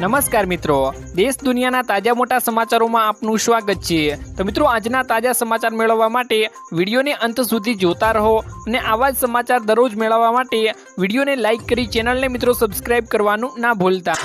નમસ્કાર મિત્રો. દેશ દુનિયાના તાજા મોટા સમાચારોમાં આપનું સ્વાગત છે. તો મિત્રો, આજના તાજા સમાચાર મેળવવા માટે વિડીયોને અંત સુધી જોતા રહો અને આવા જ સમાચાર દરરોજ મેળવવા માટે વિડીયોને લાઇક કરી ચેનલને મિત્રો સબસ્ક્રાઇબ કરવાનું ના ભૂલતા.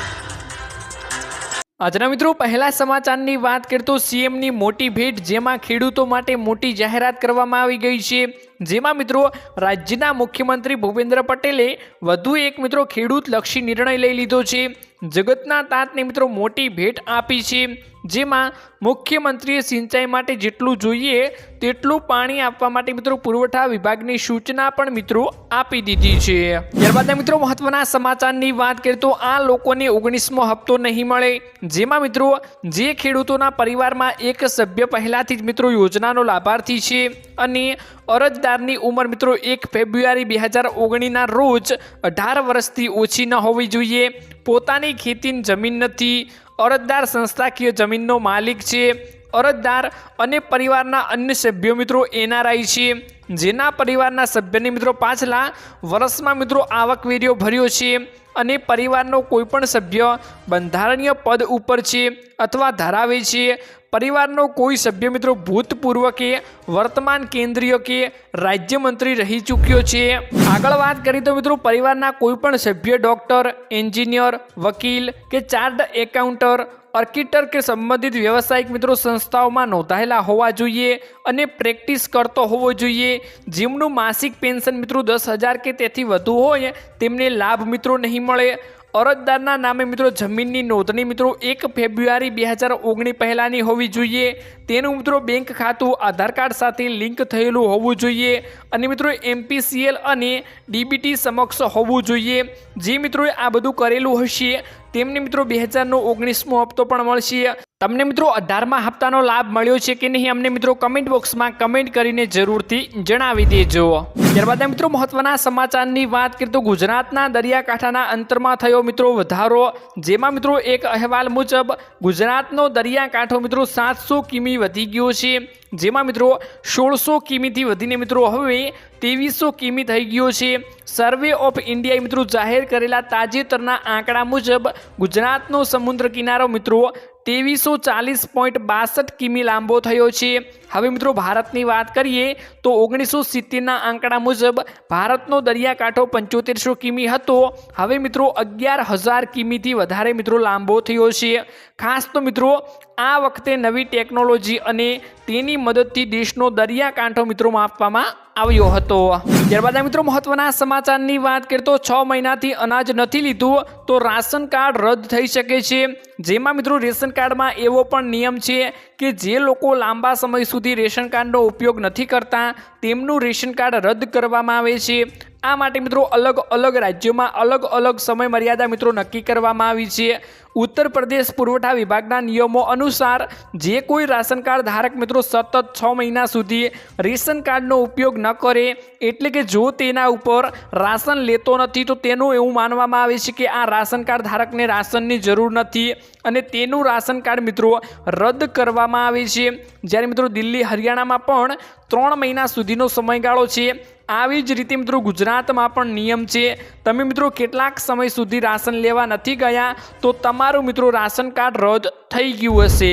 આજના મિત્રો, પહેલા સમાચારની વાત કરતો સીએમની મોટી ભેટ, જેમાં ખેડૂતો માટે મોટી જાહેરાત કરવામાં આવી ગઈ છે. જેમાં મિત્રો, રાજ્યના મુખ્યમંત્રી ભૂપેન્દ્ર પટેલે વધુ એક મિત્રો ખેડૂત લક્ષી નિર્ણય લઈ લીધો છે. જગતના તાતને મિત્રો મોટી ભેટ આપી છે, જેમાં મુખ્યમંત્રીએ સિંચાઈ માટે જેટલું જોઈએ તેટલું પાણી આપવા માટે મિત્રો પુરવઠા વિભાગની સૂચના પણ મિત્રો આપી દીધી છે. ત્યારબાદના મિત્રો મહત્વના સમાચારની વાત કરીએ તો આ લોકોને ઓગણીસમો હપ્તો નહીં મળે, જેમાં મિત્રો જે ખેડૂતોના પરિવારમાં એક સભ્ય પહેલાથી જ મિત્રો યોજનાનો લાભાર્થી છે અને અરજદારની ઉંમર મિત્રો એક ફેબ્રુઆરી બે હજાર ઓગણીના રોજ અઢાર વર્ષથી ઓછી ન હોવી જોઈએ. પોતાની ખેતીની જમીન નથી. અરજદાર સંસ્થાકીય જમીનનો માલિક છે. અરજદાર અને પરિવારના અન્ય સભ્યો મિત્રો એનઆરઆઈ છે જેના પરિવારના સભ્યને મિત્રો પાછલા વર્ષમાં મિત્રો આવકવેરીઓ ભર્યો છે અને પરિવારનો કોઈપણ સભ્ય બંધારણીય પદ ઉપર છે અથવા ધરાવે છે. પરિવારનો કોઈ સભ્ય મિત્રો ભૂતપૂર્વ કે વર્તમાન કેન્દ્રીય કે રાજ્યમંત્રી રહી ચૂક્યો છે. આગળ વાત કરીએ તો મિત્રો પરિવારના કોઈપણ સભ્ય ડૉક્ટર, એન્જિનિયર, વકીલ કે ચાર્ડ એકાઉન્ટર આર્કિટેક્ટ કે સંબંધિત વ્યવસાયિક મિત્રો સંસ્થાઓમાં નોંધાયેલા હોવા જોઈએ અને પ્રેક્ટિસ કરતો હોવો જોઈએ. જેમનું માસિક પેન્શન મિત્રો દસ હજાર કે તેથી વધુ હોય, તેમને લાભ મિત્રો નહીં મળે. અરજદારના નામે મિત્રો જમીનની નોંધણી મિત્રો એક ફેબ્રુઆરી બે હજાર ઓગણીસ પહેલાંની હોવી જોઈએ. તેનું મિત્રો બેંક ખાતું, આધાર કાર્ડ સાથે લિંક થયેલું હોવું જોઈએ અને મિત્રો એમપીસીએલ અને ડીબીટી સમક્ષ હોવું જોઈએ. જે મિત્રોએ આ બધું કરેલું હશે તેમને મિત્રો બે હજારનો ઓગણીસમો હપ્તો પણ મળશે. તમને મિત્રો અઢારમા હપ્તાનો લાભ મળ્યો છે કે નહીં અમને મિત્રો કમેન્ટ બોક્સમાં કમેન્ટ કરીને જરૂરથી જણાવી દેજો. ત્યારબાદ મિત્રો મહત્વના સમાચારની વાત કરીએ તો ગુજરાતના દરિયાકાંઠાના અંતરમાં થયો મિત્રો વધારો, જેમાં મિત્રો એક અહેવાલ મુજબ ગુજરાતનો દરિયાકાંઠો મિત્રો સાતસો કિમી વધી ગયો છે. જેમાં મિત્રો સોળસો કિમીથી વધીને મિત્રો હવે ત્રેવીસો કિમી થઈ ગયો છે. સર્વે ઓફ ઇન્ડિયાએ મિત્રો જાહેર કરેલા તાજેતરના આંકડા મુજબ ગુજરાતનો સમુદ્ર કિનારો મિત્રો ત્રેવીસો ચાલીસ પોઈન્ટ બાસઠ કિમી લાંબો થયો છે. હવે મિત્રો ભારતની વાત કરીએ તો ઓગણીસો સિત્તેરના આંકડા મુજબ ભારતનો દરિયાકાંઠો પંચોતેરસો કિમી હતો. હવે મિત્રો અગિયાર હજાર કિમીથી વધારે મિત્રો લાંબો થયો છે. ખાસ તો મિત્રો આ વખતે નવી ટેકનોલોજી અને તેની મદદથી દેશનો દરિયાકાંઠો મિત્રો માપવામાં આવ્યો હતો. ત્યારબાદ મિત્રો મહત્વના સમાચારની વાત કરીએ તો છ મહિનાથી અનાજ નથી લીધું તો રાશન કાર્ડ રદ થઈ શકે છે. જેમાં મિત્રો રેશન કાર્ડમાં એવો પણ નિયમ છે કે જે લોકો લાંબા સમય સુધી રેશન કાર્ડનો ઉપયોગ નથી કરતા, તેમનું રેશન કાર્ડ રદ કરવામાં આવે છે. આ માટે મિત્રો અલગ અલગ રાજ્યોમાં અલગ અલગ સમય મર્યાદા મિત્રો નક્કી કરવામાં આવી છે. ઉત્તર પ્રદેશ પુરવઠા વિભાગના નિયમો અનુસાર જે કોઈ રાશન કાર્ડ ધારક મિત્રો સતત છ મહિના સુધી રેશન કાર્ડનો ઉપયોગ ન કરે, એટલે કે જો તેના ઉપર રાશન લેતો નથી, તો તેનું એવું માનવામાં આવે છે કે આ રાશન કાર્ડ ધારકને રાશનની જરૂર નથી અને તેનું રાશન કાર્ડ મિત્રો રદ કરવામાં આવે છે. જ્યારે મિત્રો દિલ્હી, હરિયાણામાં પણ ત્રણ મહિના સુધીનો સમયગાળો છે. આવી જ રીતે મિત્રો ગુજરાતમાં પણ નિયમ છે. તમે મિત્રો કેટલાક સમય સુધી રાશન લેવા નથી ગયા, તો તમારું મિત્રો રાશન કાર્ડ રદ થઈ ગયું હશે.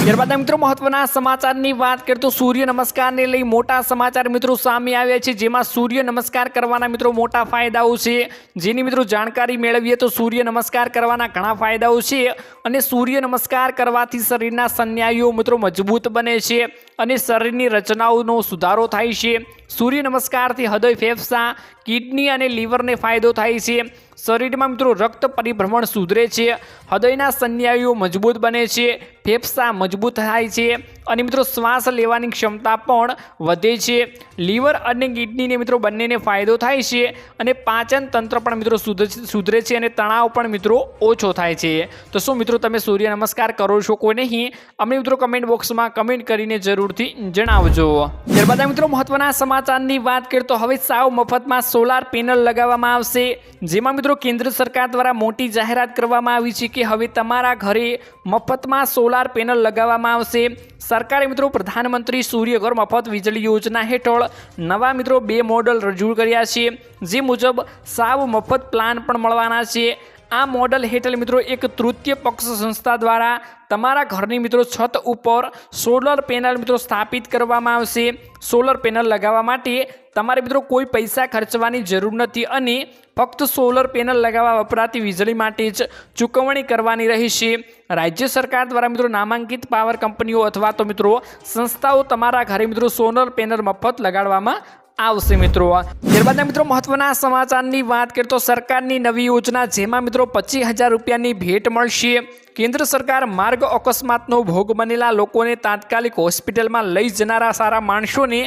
ત્યારબાદ મિત્રો મહત્વના સમાચારની વાત કરીએ તો સૂર્ય નમસ્કારને લઈ મોટા સમાચાર મિત્રો સામે આવ્યા છે, જેમાં સૂર્ય નમસ્કાર કરવાના મિત્રો મોટા ફાયદાઓ છે. જેની મિત્રો જાણકારી મેળવીએ તો સૂર્ય નમસ્કાર કરવાના ઘણા ફાયદાઓ છે અને સૂર્ય નમસ્કાર કરવાથી શરીરના સંન્યાયો મિત્રો મજબૂત બને છે અને શરીરની રચનાઓનો સુધારો થાય છે. સૂર્ય નમસ્કારથી હૃદય ફેફસા, કિડની અને લીવરને ફાયદો થાય છે. શરીરમાં મિત્રો રક્ત પરિભ્રમણ સુધરે છે. હૃદયના સંન્યાયુઓ મજબૂત બને છે. ફેફસા મજબૂત થાય છે. અને મિત્રો શ્વાસ લેવાની ક્ષમતા પણ વધે છે. લીવર અને કિડનીને મિત્રો બંનેને ફાયદો થાય છે અને પાચન તંત્ર પણ મિત્રો સુધ- સુધરે છે અને તણાવ પણ મિત્રો ઓછો થાય છે. તો શું મિત્રો તમે સૂર્ય નમસ્કાર કરો છો કોઈ નહીં? અમને મિત્રો કમેન્ટ બોક્સમાં કમેન્ટ કરીને જરૂરથી જણાવજો. ત્યારબાદ મિત્રો મહત્વના સમાચારની વાત કરીએ તો હવે સાવ મફતમાં સોલાર પેનલ લગાવવામાં આવશે. જેમાં મિત્રો કેન્દ્ર સરકાર દ્વારા મોટી જાહેરાત કરવામાં આવી છે કે હવે તમારા ઘરે મફતમાં સોલાર પેનલ લગાવવામાં આવશે. સરકારે મિત્રો પ્રધાનમંત્રી સૂર્યઘર મફત વીજળી યોજના હેઠળ નવા મિત્રો બે મોડલ રજૂ કર્યા છે. જે મુજબ સાવ મફત પ્લાન પણ મળવાના છે. આ મોડલ હેઠળ મિત્રો એક તૃતીય પક્ષ સંસ્થા દ્વારા તમારા ઘરની મિત્રો છત ઉપર સોલર પેનલ મિત્રો સ્થાપિત કરવામાં આવશે. સોલર પેનલ લગાવવા માટે તમારે મિત્રો કોઈ પૈસા ખર્ચવાની જરૂર નથી અને ફક્ત સોલર પેનલ લગાવવા વપરાતી વીજળી માટે જ ચૂકવણી કરવાની રહેશે. રાજ્ય સરકાર દ્વારા મિત્રો નામાંકિત પાવર કંપનીઓ અથવા તો મિત્રો સંસ્થાઓ તમારા ઘરે મિત્રો સોલર પેનલ મફત લગાડવામાં આવશે મિત્રો. ત્યારબાદના મિત્રો મહત્વના સમાચારની વાત કરીએ તો સરકારની નવી યોજના જેમાં મિત્રો પચીસ હજાર રૂપિયાની ભેટ મળશે. કેન્દ્ર સરકાર માર્ગ અકસ્માતનો ભોગ બનેલા લોકોને તાત્કાલિક હોસ્પિટલમાં લઈ જનારા સારા માણસોને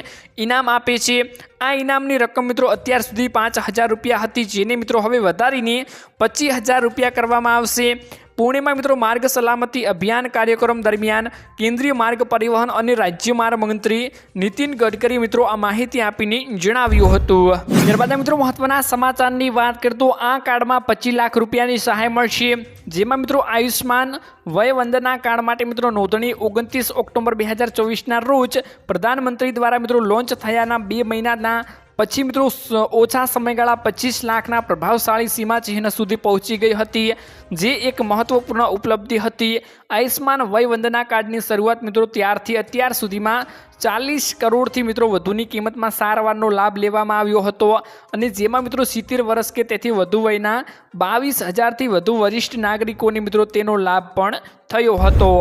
ઇનામ આપે છે. આ ઇનામની રકમ મિત્રો અત્યાર સુધી પાંચ હજાર રૂપિયા હતી, જેને મિત્રો હવે વધારીને પચીસ હજાર રૂપિયા કરવામાં આવશે. પુણેમાં મિત્રો માર્ગ સલામતી અભિયાન કાર્યક્રમ દરમિયાન કેન્દ્રીય માર્ગ પરિવહન અને રાજ્ય માર્ગ મંત્રી નીતિન ગડકરી મિત્રો આ માહિતી આપીને જણાવ્યું હતું. ત્યારબાદ મિત્રો મહત્વના સમાચારની વાત કરતો આ કાર્ડમાં પચીસ લાખ રૂપિયાની સહાય મળશે. જેમાં મિત્રો આયુષ્માન વય વંદના કાર્ડ માટે મિત્રો નોંધણી ઓગણત્રીસ ઓક્ટોબર બે હજાર ચોવીસના રોજ પ્રધાનમંત્રી દ્વારા મિત્રો લોન્ચ થયાના બે મહિનાના પછી મિત્રો ઓછા સમયગાળા પચીસ લાખના પ્રભાવશાળી સીમાચિહ્ન સુધી પહોંચી ગઈ હતી, જે એક મહત્વપૂર્ણ ઉપલબ્ધિ હતી. આયુષ્માન વય વંદના કાર્ડની શરૂઆત મિત્રો ત્યારથી અત્યાર સુધીમાં ચાલીસ કરોડથી મિત્રો વધુની કિંમતમાં સારવારનો લાભ લેવામાં આવ્યો હતો. અને જેમાં મિત્રો સિત્તેર વર્ષ કે તેથી વધુ વયના બાવીસ હજારથી વધુ વરિષ્ઠ નાગરિકોને મિત્રો તેનો લાભ પણ થયો હતો.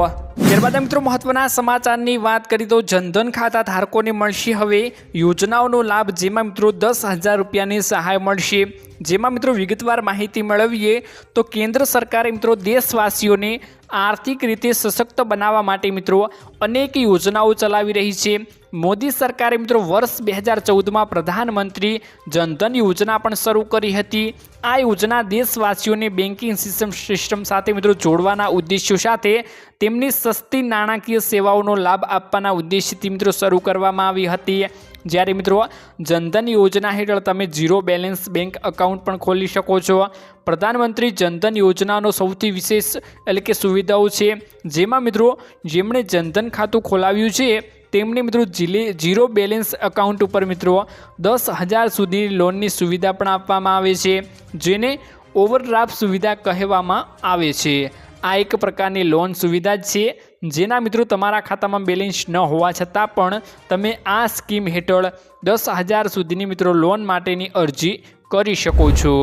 ત્યારબાદ મિત્રો મહત્વના સમાચારની વાત કરી તો જનધન ખાતા ધારકોને મળશે. હવે યોજનાઓનો લાભ જેમાં મિત્રો દસ હજાર રૂપિયાની સહાય મળશે. જેમાં મિત્રો વિગતવાર માહિતી મેળવીએ તો કેન્દ્ર સરકારે મિત્રો દેશવાસીઓને આર્થિક રીતે સશક્ત બનાવવા માટે મિત્રો અનેક યોજનાઓ ચલાવી રહી છે. મોદી સરકારે મિત્રો વર્ષ બે હજાર ચૌદમાં પ્રધાનમંત્રી જનધન યોજના પણ શરૂ કરી હતી. આ યોજના દેશવાસીઓને બેન્કિંગ સિસ્ટમ સિસ્ટમ સાથે મિત્રો જોડવાના ઉદ્દેશ્યો સાથે તેમની સસ્તી નાણાકીય સેવાઓનો લાભ આપવાના ઉદ્દેશ્યથી મિત્રો શરૂ કરવામાં આવી હતી. જ્યારે મિત્રો જનધન યોજના હેઠળ તમે ઝીરો બેલેન્સ બેંક એકાઉન્ટ પણ ખોલી શકો છો. પ્રધાનમંત્રી જનધન યોજનાનો સૌથી વિશેષ, એટલે કે સુવિધાઓ છે, જેમાં મિત્રો જેમણે જનધન ખાતું ખોલાવ્યું છે તેમણે મિત્રો જીલે, ઝીરો બેલેન્સ એકાઉન્ટ ઉપર મિત્રો દસ હજાર સુધીની લોનની સુવિધા પણ આપવામાં આવે છે, જેને ઓવરડ્રાફ્ટ સુવિધા કહેવામાં આવે છે. આ એક પ્રકારની લોન સુવિધા જ છે જેના મિત્રો તમારા ખાતામાં બેલેન્સ ન હોવા છતાં પણ તમે આ સ્કીમ હેઠળ દસ હજાર સુધીની મિત્રો લોન માટેની અરજી કરી શકો છો.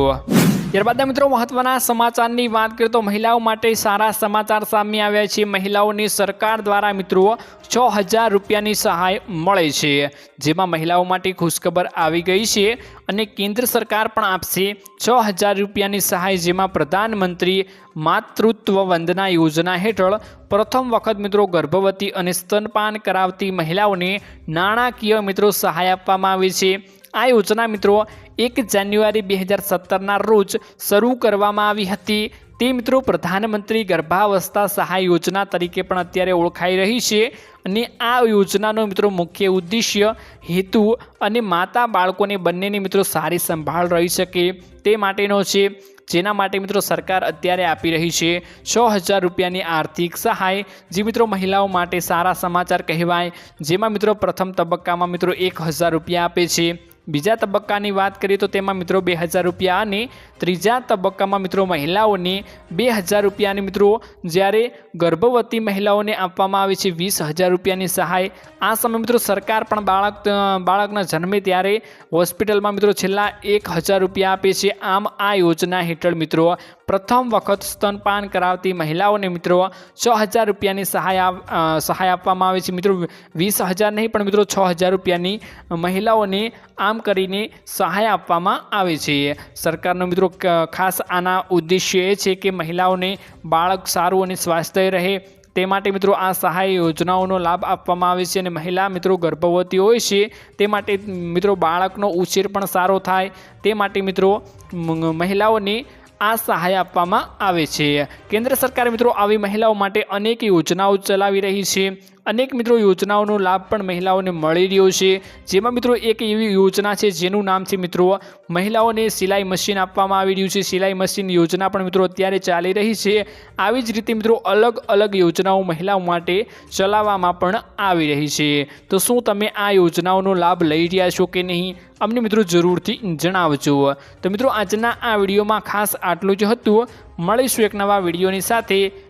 ત્યારબાદ મિત્રો, મહત્વના સમાચારની વાત કરીએ તો મહિલાઓ માટે સારા સમાચાર સામે આવ્યા છે. મહિલાઓને સરકાર દ્વારા મિત્રો છ હજાર રૂપિયાની સહાય મળે છે, જેમાં મહિલાઓ માટે ખુશખબર આવી ગઈ છે અને કેન્દ્ર સરકાર પણ આપશે છ હજાર રૂપિયાની સહાય, જેમાં પ્રધાનમંત્રી માતૃત્વ વંદના યોજના હેઠળ પ્રથમ વખત મિત્રો ગર્ભવતી અને સ્તનપાન કરાવતી મહિલાઓને નાણાકીય મિત્રો સહાય આપવામાં આવે છે. આ યોજના મિત્રો એક જાન્યુઆરી બે હજાર સત્તરના રોજ શરૂ કરવામાં આવી હતી. તે મિત્રો પ્રધાનમંત્રી ગર્ભાવસ્થા સહાય યોજના તરીકે પણ અત્યારે ઓળખાઈ રહી છે અને આ યોજનાનો મિત્રો મુખ્ય ઉદ્દેશ્ય હેતુ અને માતા બાળકોને બંનેની મિત્રો સારી સંભાળ રહી શકે તે માટેનો છે. જેના માટે મિત્રો સરકાર અત્યારે આપી રહી છે છ હજાર રૂપિયાની આર્થિક સહાય, જે મિત્રો મહિલાઓ માટે સારા સમાચાર કહેવાય. જેમાં મિત્રો પ્રથમ તબક્કામાં મિત્રો એક હજાર રૂપિયા આપે છે. બીજા તબક્કાની વાત કરીએ તો તેમાં મિત્રો બે હજાર રૂપિયા અને ત્રીજા તબક્કામાં મિત્રો મહિલાઓને બે હજાર રૂપિયાની મિત્રો જ્યારે ગર્ભવતી મહિલાઓને આપવામાં આવે છે વીસ હજાર રૂપિયાની સહાય. આ સમયે મિત્રો સરકાર પણ બાળક બાળકના જન્મે ત્યારે હોસ્પિટલમાં મિત્રો છેલ્લા એક હજાર રૂપિયા આપે છે. આમ આ યોજના હેઠળ મિત્રો પ્રથમ વખત સ્તનપાન કરાવતી મહિલાઓને મિત્રો છ હજાર રૂપિયાની સહાય સહાય આપવામાં આવે છે. મિત્રો વીસ હજાર નહીં, પણ મિત્રો છ હજાર રૂપિયાની મહિલાઓને આમ કરીને સહાય આપવામાં આવે છે. સરકારનો મિત્રો ખાસ આના ઉદ્દેશ્ય એ છે કે મહિલાઓને બાળક સારું અને સ્વાસ્થ્ય રહે તે માટે મિત્રો આ સહાય યોજનાઓનો લાભ આપવામાં આવે છે અને મહિલા મિત્રો ગર્ભવતી હોય છે તે માટે મિત્રો બાળકનો ઉછેર પણ સારો થાય તે માટે મિત્રો મહિલાઓને આ સહાય આપવામાં આવે છે. કેન્દ્ર સરકાર મિત્રો આવી મહિલાઓ માટે અનેક યોજનાઓ ચલાવી રહી છે. અનેક મિત્રો યોજનાઓનો લાભ પણ મહિલાઓને મળી રહ્યો છે. જેમાં મિત્રો એક એવી યોજના છે જેનું નામ છે મિત્રો મહિલાઓને સિલાઈ મશીન આપવામાં આવી રહ્યું છે. સિલાઈ મશીન યોજના પણ મિત્રો અત્યારે ચાલી રહી છે. આવી જ રીતે મિત્રો અલગ અલગ યોજનાઓ મહિલાઓ માટે ચલાવવામાં પણ આવી રહી છે. તો શું તમે આ યોજનાઓનો લાભ લઈ રહ્યા છો કે નહીં? અમને મિત્રો જરૂરથી જણાવજો. તો મિત્રો આજના આ વિડીયોમાં ખાસ આટલું જ હતું. મળીશું એક નવા વિડીયોની સાથે.